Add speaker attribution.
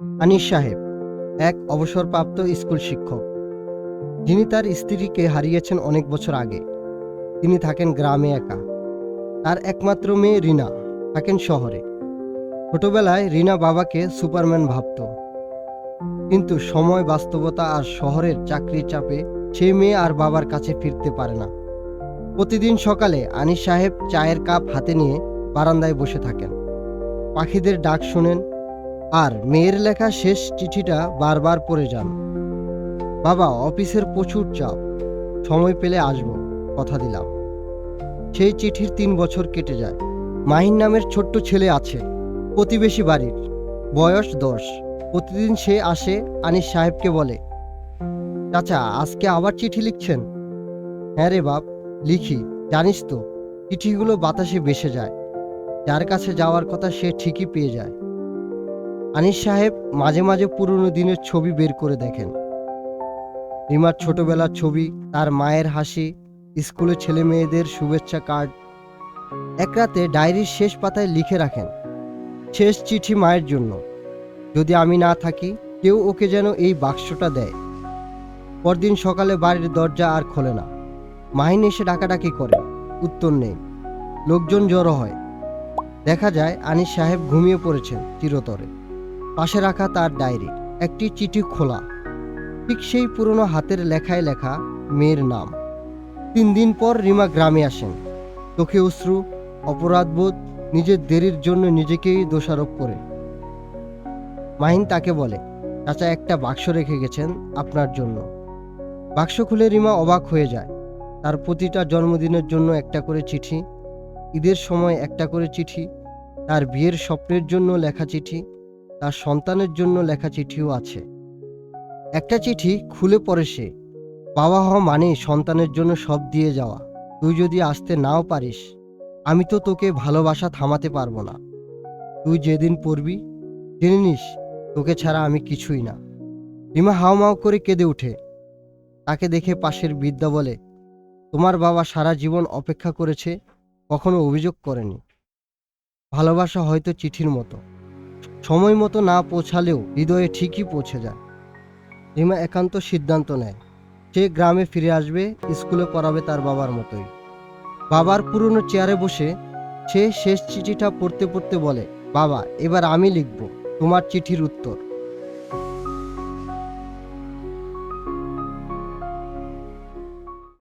Speaker 1: আনিস সাহেব, এক অবসরপ্রাপ্ত স্কুল শিক্ষক। যিনি তার স্ত্রীকে হারিয়েছেন অনেক বছর আগে। তিনি থাকেন গ্রামে একা। তার একমাত্র মেয়ে রিনা থাকেন শহরে। ছোটবেলায় রিনা বাবাকে সুপারম্যান ভাবত। কিন্তু সময়, বাস্তবতা আর শহরের চাকরির চাপে সেই মেয়ে আর বাবার কাছে ফিরতে পারে না। প্রতিদিন সকালে আনিস সাহেব চায়ের কাপ হাতে নিয়ে বারান্দায় বসে থাকেন। পাখিদের ডাক শোনেন আর মেয়ের লেখা শেষ চিঠিটা বারবার পড়ে যান। বাবা, অফিসের প্রচুর চাপ। সময় পেলে আসব, কথা দিলাম। সেই চিঠির তিন বছর কেটে যায়। মাহিন নামের ছোট্ট ছেলে আছে, প্রতিবেশী বাড়ির। বয়স দশ। প্রতিদিন সে আসে, আনিস সাহেবকে বলে, চাচা, আজকে আবার চিঠি লিখছেন? হ্যাঁ রে বাপ, লিখি। জানিস তো, চিঠিগুলো বাতাসে ভেসে যায়। যার কাছে যাওয়ার কথা সে ঠিকই পেয়ে যায়। আনিস সাহেব মাঝে মাঝে পুরনো দিনের ছবি বের করে দেখেন। রিমার ছোটবেলার ছবি, তার মায়ের হাসি, স্কুলে ছেলে মেয়েদের শুভেচ্ছা কার্ড। এক রাতে ডায়েরির শেষ পাতায় লিখে রাখেন, শেষ চিঠি মায়ের জন্য। যদি আমি না থাকি, কেউ ওকে যেন এই বাক্সটা দেয়। পরদিন সকালে বাড়ির দরজা আর খোলে না। মাহিন এসে ডাকাডাকি করে, উত্তর নেই। লোকজন জড়ো হয়। দেখা যায় আনিস সাহেব ঘুমিয়ে পড়েছেন চিরতরে। পাশে রাখা তার ডায়েরি। একটি চিঠি খোলা। ঠিক সেই পুরনো হাতের লেখায় লেখা মেয়ের নাম। তিন দিন পর রিমা গ্রামে আসেন। চোখে অশ্রু, অপরাধবোধ, নিজের দেরির জন্য নিজেকেই দোষারোপ করে। মাহিন তাকে বলে, চাচা, একটা বাক্স রেখে গেছেন আপনার জন্য। বাক্স খুলে রিমা অবাক হয়ে যায়। তার প্রতিটা জন্মদিনের জন্য একটা করে চিঠি, ঈদের সময় একটা করে চিঠি, তার বিয়ের স্বপ্নের জন্য লেখা চিঠি তার সন্তানের জন্য লেখা চিঠিও আছে। একটা চিঠি খুলে পড়ে সে বাবা হওয়া মানে সন্তানের জন্য সব দিয়ে যাওয়া। তুই যদি আসতে নাও পারিস, আমি তো তোকে ভালোবাসা থামাতে পারব না। তুই যেদিন পড়বি, জেনে নিস, তোকে ছাড়া আমি কিছুই না। রিমা হাওমাও করে কেঁদে ওঠে। তাকে দেখে পাশের বিদ্যা বলে, তোমার বাবা সারা জীবন অপেক্ষা করেছে, কখনো অভিযোগ করেনি। ভালোবাসা হয়তো চিঠির মতো। সময় মতো না পৌঁছালেও হৃদয়ে ঠিকই পৌঁছে যায়। রিমা একান্ত সিদ্ধান্ত নেয়। সে গ্রামে ফিরে আসবে, স্কুলে পড়াবে তার বাবার মতোই। বাবার পুরনো চেয়ারে বসে সে শেষ চিঠিটা পড়তে পড়তে বলে, বাবা, এবার আমি লিখব। তোমার চিঠির উত্তর।